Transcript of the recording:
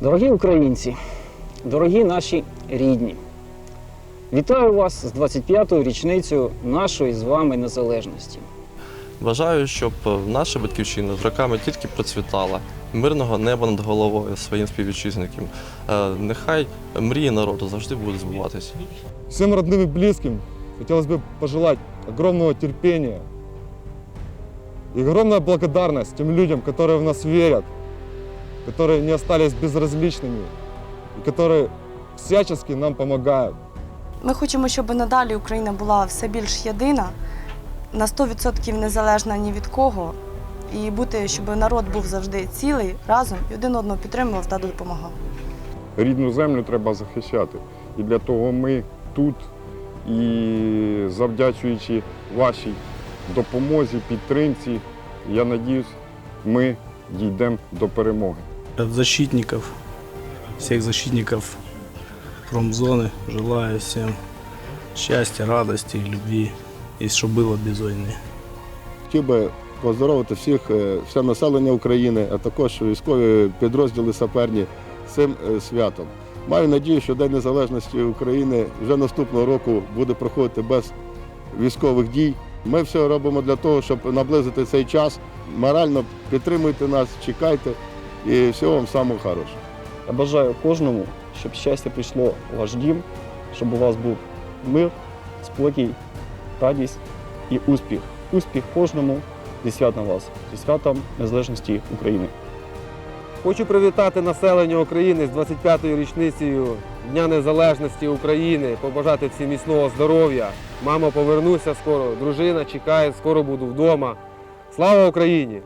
Дорогі українці, дорогі наші рідні, вітаю вас з 25-ю річницею нашої з вами незалежності. Бажаю, щоб наша батьківщина з роками тільки процвітала, мирного неба над головою своїм співвітчизникам. Е, Нехай мрії народу завжди будуть збуватися. Всем родным и близким хотелось бы пожелать огромного терпения и огромная благодарность тем людям, которые в нас верят, которые не остались безразличными и которые всячески нам помогают. Ми хочемо, щоб надалі Україна була все більш єдина, на 100% незалежна ні від кого, і бути, щоб народ був завжди цілий, разом і один одного підтримував та допомагав. рідну землю треба захищати. І для того ми тут, і завдячуючи вашій допомозі, підтримці, я надіюсь, ми дійдемо до перемоги. От защитников, всех защитников промзоны желаю всем счастья, радости и любви, и чтобы было без войны. Хотів би поздоровити всіх, е, все населення України, а також військові підрозділи саперні з цим е, святом. Маю надію, що День Незалежності України вже наступного року буде проходити без військових дій. Ми все робимо для того, щоб наблизити цей час. Морально підтримуйте нас, чекайте і всього вам самого хорошого. Я бажаю кожному, щоб щастя прийшло у ваш дім, щоб у вас був мир, спокій, радість і успіх. Успіх кожному зі святом вас, зі святом Незалежності України. Хочу привітати населення України з 25-ю річницею Дня Незалежності України, побажати всім міцного здоров'я. Мама, повернуся скоро, дружина чекає, скоро буду вдома. Слава Україні!